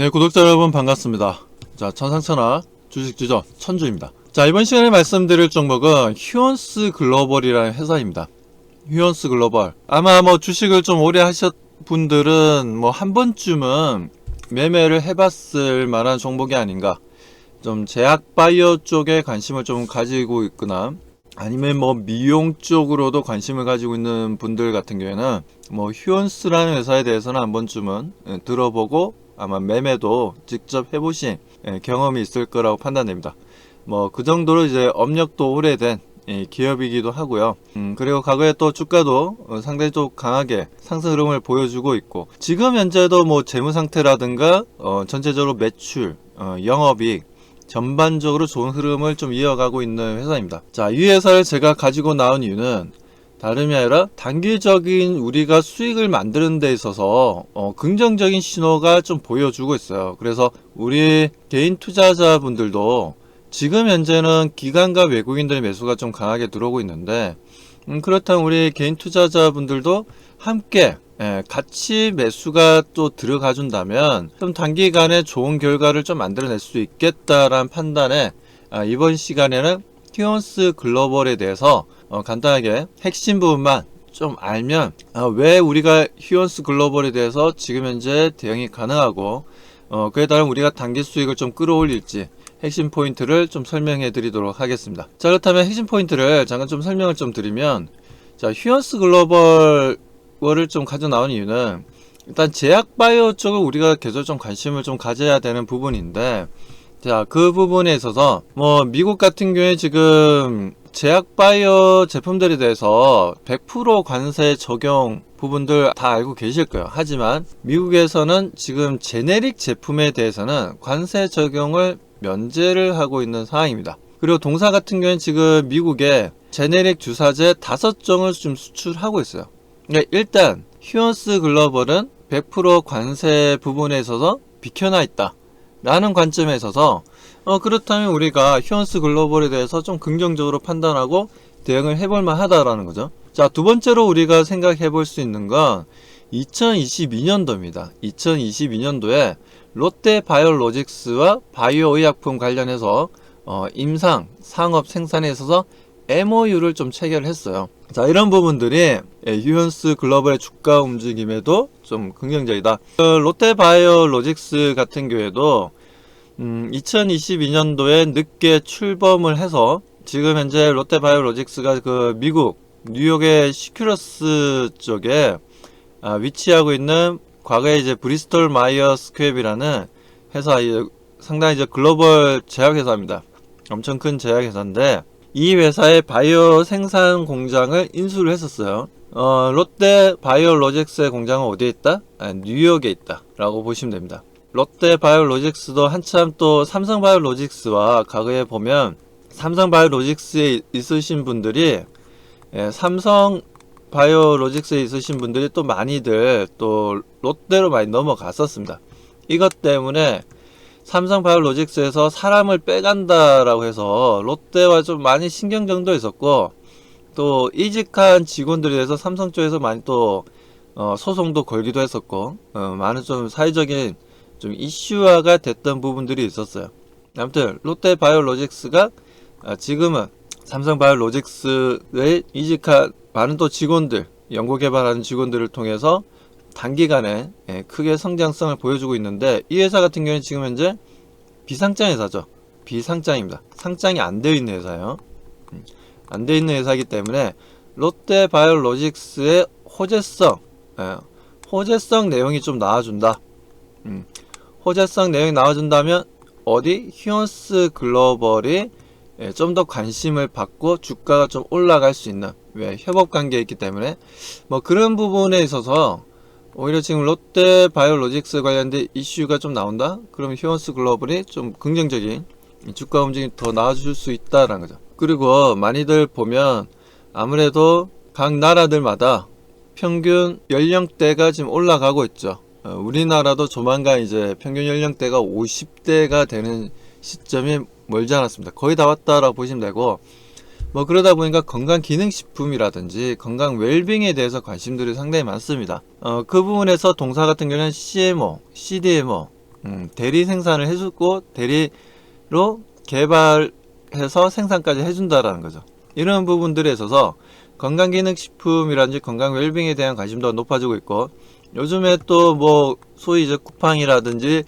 네, 구독자 여러분 반갑습니다. 자, 천상천하 주식주저 천주입니다. 자, 이번 시간에 말씀드릴 종목은 휴원스 글로벌이라는 회사입니다. 휴원스 글로벌. 아마 뭐 주식을 좀 오래 하셨 분들은 뭐 한 번쯤은 매매를 해봤을 만한 종목이 아닌가. 좀 제약 바이오 쪽에 관심을 좀 가지고 있거나 아니면 뭐 미용 쪽으로도 관심을 가지고 있는 분들 같은 경우에는 뭐 휴원스라는 회사에 대해서는 한 번쯤은 예, 들어보고 아마 매매도 직접 해보신 예, 경험이 있을 거라고 판단됩니다. 뭐 그 정도로 이제 업력도 오래된 이 기업이기도 하고요. 음, 그리고 과거에 또 주가도 어, 좀 강하게 상승 흐름을 보여주고 있고 지금 현재도 뭐 재무 상태라든가 어, 전체적으로 매출, 어, 영업이익 전반적으로 좋은 흐름을 좀 이어가고 있는 회사입니다. 자, 이 회사를 제가 가지고 나온 이유는 다름이 아니라 단기적인 우리가 수익을 만드는 데 있어서 어, 긍정적인 신호가 좀 보여주고 있어요. 그래서 우리 개인 투자자분들도 지금 현재는 기관과 외국인들의 매수가 좀 강하게 들어오고 있는데 음, 그렇다면 우리 개인 투자자분들도 함께 예, 같이 매수가 또 들어가 준다면 좀 단기간에 좋은 결과를 좀 만들어낼 수 있겠다라는 판단에 아, 이번 시간에는 티원스 글로벌에 대해서 어, 간단하게 핵심 부분만 좀 알면 아, 왜 우리가 휴원스 글로벌에 대해서 지금 현재 대응이 가능하고 어, 그에 따른 우리가 단기 수익을 좀 끌어올릴지 핵심 포인트를 좀 설명해 드리도록 하겠습니다. 자 그렇다면 핵심 포인트를 잠깐 좀 설명을 좀 드리면 자 휴원스 글로벌 을좀 가져 나온 이유는 일단 제약 바이오 쪽을 우리가 계속 좀 관심을 좀 가져야 되는 부분인데 자 그 부분에 있어서 뭐 미국 같은 경우에 지금 제약 바이오 제품들에 대해서 100% 관세 적용 부분들 다 알고 계실 거예요. 하지만 미국에서는 지금 제네릭 제품에 대해서는 관세 적용을 면제를 하고 있는 상황입니다. 그리고 동사 같은 경우는 지금 미국에 제네릭 주사제 다섯 종을 좀 수출하고 있어요. 그러니까 일단 휴원스 글로벌은 100% 관세 부분에 있어서 비켜나 있다. 라는 관점에 있어서 어, 그렇다면 우리가 휴원스 글로벌에 대해서 좀 긍정적으로 판단하고 대응을 해볼 만 하다라는 거죠. 자, 두 번째로 우리가 생각해 볼 수 있는 건 2022년도입니다. 2022년도에 롯데 바이오로직스와 바이오 의약품 관련해서 어, 임상 상업 생산에 있어서 MOU를 좀 체결했어요. 자, 이런 부분들이 예, 유현스 글로벌의 주가 움직임에도 좀 긍정적이다. 그 롯데 바이오 로직스 같은 경우에도 음, 2022년도에 늦게 출범을 해서 지금 현재 롯데 바이오 로직스가 그 미국 뉴욕의 시큐러스 쪽에 아, 위치하고 있는 과거에 이제 브리스톨 마이어 스퀘비라는 회사 이 상당히 이제 글로벌 제약 회사입니다. 엄청 큰 제약 회사인데 이 회사의 바이오 생산 공장을 인수를 했었어요. 어, 롯데 바이오 로직스의 공장은 어디에 있다? 아, 뉴욕에 있다. 라고 보시면 됩니다. 롯데 바이오 로직스도 한참 또 삼성 바이오 로직스와 과거에 보면 삼성 바이오 로직스에 있으신 분들이 예, 삼성 바이오 로직스에 있으신 분들이 또 많이들 또 롯데로 많이 넘어갔었습니다. 이것 때문에 삼성 바이오로직스에서 사람을 빼간다라고 해서 롯데와 좀 많이 신경전도 있었고 또 이직한 직원들에 대해서 삼성 쪽에서 많이 또 어, 소송도 걸기도 했었고 어, 많은 좀 사회적인 좀 이슈화가 됐던 부분들이 있었어요. 아무튼 롯데 바이오로직스가 아, 지금은 삼성 바이오로직스에 이직한 많은 또 직원들 연구 개발하는 직원들을 통해서 단기간에 예, 크게 성장성을 보여주고 있는데 이 회사 같은 경우는 지금 현재 비상장 회사죠. 비상장입니다. 상장이 안 되어 있는 회사예요. 음, 안 되어 있는 회사이기 때문에 롯데 바이오로직스의 호재성, 예, 호재성 내용이 좀 나와준다. 음, 호재성 내용이 나와준다면 어디 휴원스 글로벌이 예, 좀더 관심을 받고 주가가 좀 올라갈 수 있는 왜 협업 관계에 있기 때문에 뭐 그런 부분에 있어서 오히려 지금 롯데 바이오로직스 관련된 이슈가 좀 나온다? 그러면 휴원스 글로벌이 좀 긍정적인 주가 움직임이 더 나아질 수 있다라는 거죠. 그리고 많이들 보면 아무래도 각 나라들마다 평균 연령대가 지금 올라가고 있죠. 어, 우리나라도 조만간 이제 평균 연령대가 50대가 되는 시점이 멀지 않았습니다. 거의 다 왔다라고 보시면 되고 뭐 그러다 보니까 건강 기능 식품이라든지 건강 웰빙에 대해서 관심들이 상당히 많습니다. 어, 그 부분에서 동사 같은 경우는 CMO, CDMO 음, 대리 생산을 해주고 대리로 개발해서 생산까지 해준다라는 거죠. 이런 부분들에 있어서 건강기능식품이라든지 건강 웰빙에 대한 관심도가 높아지고 있고 요즘에 또 뭐 소위 이제 쿠팡이라든지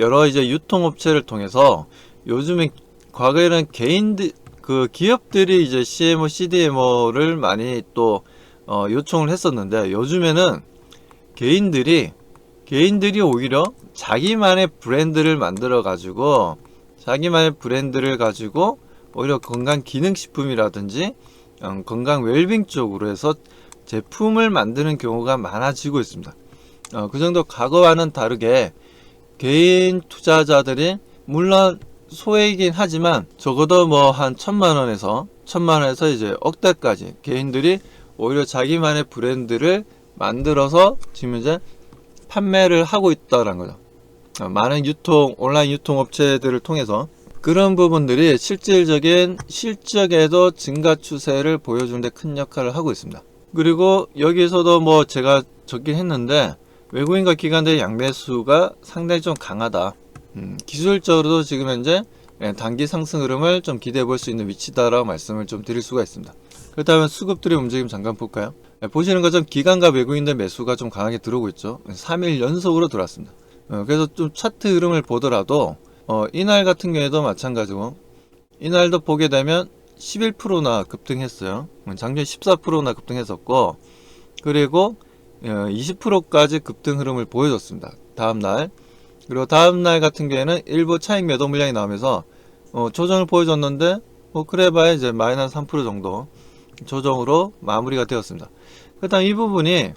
여러 이제 유통업체를 통해서 요즘에 과거에는 개인들 그 기업들이 이제 CMO, CDMO를 많이 또 어, 요청을 했었는데 요즘에는 개인들이 개인들이 오히려 자기만의 브랜드를 만들어 가지고 자기만의 브랜드를 가지고 오히려 건강 기능 식품이라든지 음, 건강 웰빙 쪽으로 해서 제품을 만드는 경우가 많아지고 있습니다. 어, 그 정도 과거와는 다르게 개인 투자자들이 물론 소액이긴 하지만 적어도 뭐 한 천만 원에서 천만 원에서 이제 억대까지 개인들이 오히려 자기만의 브랜드를 만들어서 지금 이제 판매를 하고 있다라는 거죠. 어, 많은 유통 온라인 유통 업체들을 통해서 그런 부분들이 실질적인 실적에도 증가 추세를 보여주는데 큰 역할을 하고 있습니다. 그리고 여기서도 뭐 제가 적긴 했는데 외국인과 기관들의 양매수가 상당히 좀 강하다. 음, 기술적으로도 지금 현재 예, 단기 상승 흐름을 좀 기대해 볼 수 있는 위치다라고 말씀을 좀 드릴 수가 있습니다. 그렇다면 수급들의 움직임 잠깐 볼까요? 예, 보시는 것처럼 기관과 외국인들 매수가 좀 강하게 들어오고 있죠. 3일 연속으로 들어왔습니다. 어, 그래서 좀 차트 흐름을 보더라도 어, 이날 같은 경우에도 마찬가지고 이날도 보게 되면 11%나 급등했어요. 음, 작년 14%나 급등했었고 그리고 어, 20%까지 급등 흐름을 보여줬습니다. 다음 날 그리고 다음 날 같은 경우에는 일부 차익 매도 물량이 나오면서 어, 조정을 보여줬는데 뭐 그래봐야 이제 마이너스 3% 정도 조정으로 마무리가 되었습니다. 그 다음 이 부분이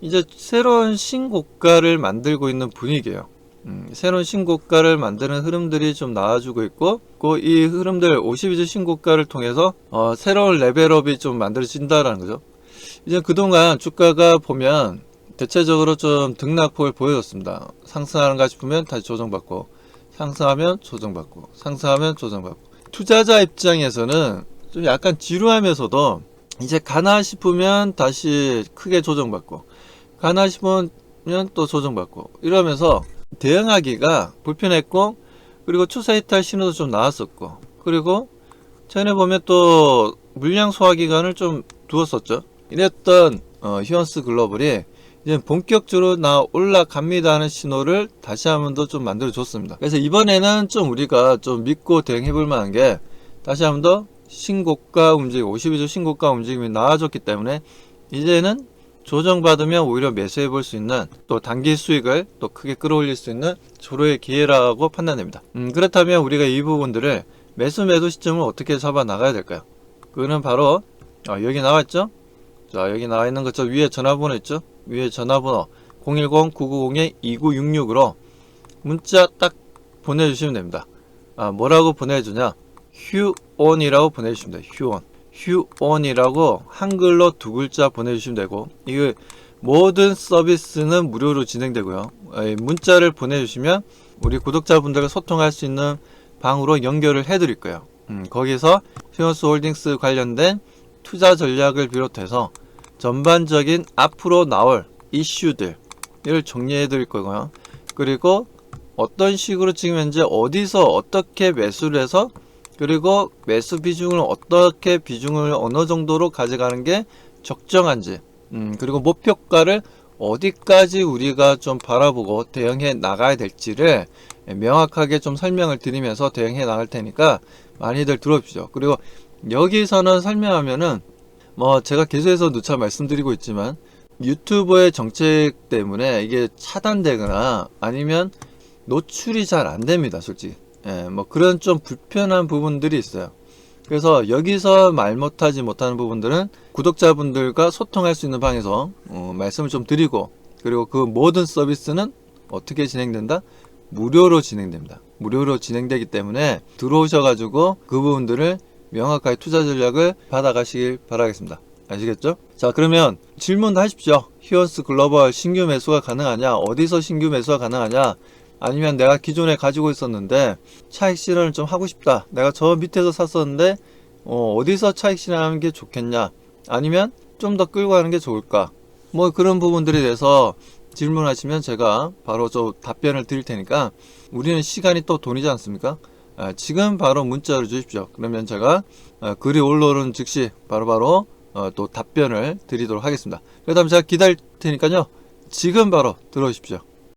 이제 새로운 신고가를 만들고 있는 분위기예요. 음, 새로운 신고가를 만드는 흐름들이 좀 나와주고 있고, 그 이 흐름들 52주 신고가를 통해서 어, 새로운 레벨업이 좀 만들어진다라는 거죠. 이제 그동안 주가가 보면 대체적으로 좀 등락폭을 보여줬습니다. 상승하는가 싶으면 다시 조정받고, 상승하면 조정받고, 상승하면 조정받고. 투자자 입장에서는 좀 약간 지루하면서도 이제 가나 싶으면 다시 크게 조정받고, 가나 싶으면 또 조정받고, 이러면서 대응하기가 불편했고, 그리고 추세 이탈 신호도 좀 나왔었고, 그리고 전에 보면 또 물량 소화 기간을 좀 두었었죠. 이랬던 어, 휴언스 글로벌이 이제 본격적으로 나 올라갑니다 하는 신호를 다시 한 번 더 좀 만들어 줬습니다. 그래서 이번에는 좀 우리가 좀 믿고 대응해 볼 만한 게 다시 한 번 더 신고가 움직임, 52주 신고가 움직임이 나와줬기 때문에 이제는 조정받으면 오히려 매수해 볼 수 있는 또 단기 수익을 또 크게 끌어올릴 수 있는 조로의 기회라고 판단됩니다. 음, 그렇다면 우리가 이 부분들을 매수 매도 시점을 어떻게 잡아 나가야 될까요? 그거는 바로 어, 여기 나와 있죠? 자 여기 나와 있는 것처럼 위에 전화번호 있죠? 위에 전화번호 010-9902-2966으로 문자 딱 보내주시면 됩니다. 아, 뭐라고 보내주냐? 휴온이라고 보내주시면 돼요. 휴온. 휴온이라고 한글로 두 글자 보내주시면 되고, 이거 모든 서비스는 무료로 진행되고요. 에, 문자를 보내주시면 우리 구독자분들과 소통할 수 있는 방으로 연결을 해드릴 거예요. 음, 거기서 휴원스 홀딩스 관련된 투자 전략을 비롯해서 전반적인 앞으로 나올 이슈들 을 정리해 드릴 거고요. 그리고 어떤 식으로 지금 현재 어디서 어떻게 매수를 해서 그리고 매수 비중을 어떻게 비중을 어느 정도로 가져가는 게 적정한지 음, 그리고 목표가를 어디까지 우리가 좀 바라보고 대응해 나가야 될지를 명확하게 좀 설명을 드리면서 대응해 나갈 테니까 많이들 들어주십시오. 그리고 여기서는 설명하면은 뭐 제가 계속해서 누차 말씀드리고 있지만 유튜버의 정책 때문에 이게 차단되거나 아니면 노출이 잘 안 됩니다, 솔직히. 예, 뭐 그런 좀 불편한 부분들이 있어요. 그래서 여기서 말 못하지 못하는 부분들은 구독자분들과 소통할 수 있는 방에서 어, 말씀을 좀 드리고 그리고 그 모든 서비스는 어떻게 진행된다? 무료로 진행됩니다. 무료로 진행되기 때문에 들어오셔가지고 그 부분들을 명확하게 투자 전략을 받아가시길 바라겠습니다. 아시겠죠? 자 그러면 질문도 하십시오. 히어스 글로벌 신규 매수가 가능하냐? 어디서 신규 매수가 가능하냐? 아니면 내가 기존에 가지고 있었는데 차익 실현을 좀 하고 싶다. 내가 저 밑에서 샀었는데 어, 어디서 차익 실현하는 게 좋겠냐? 아니면 좀 더 끌고 가는 게 좋을까? 뭐 그런 부분들에 대해서 질문하시면 제가 바로 저 답변을 드릴 테니까 우리는 시간이 또 돈이지 않습니까? 아, 지금 바로 문자를 주십시오. 그러면 제가 어, 글이 올라오는 즉시 바로바로 어, 또 답변을 드리도록 하겠습니다. 그 다음 제가 기다릴 테니까요. 지금 바로 들어오십시오.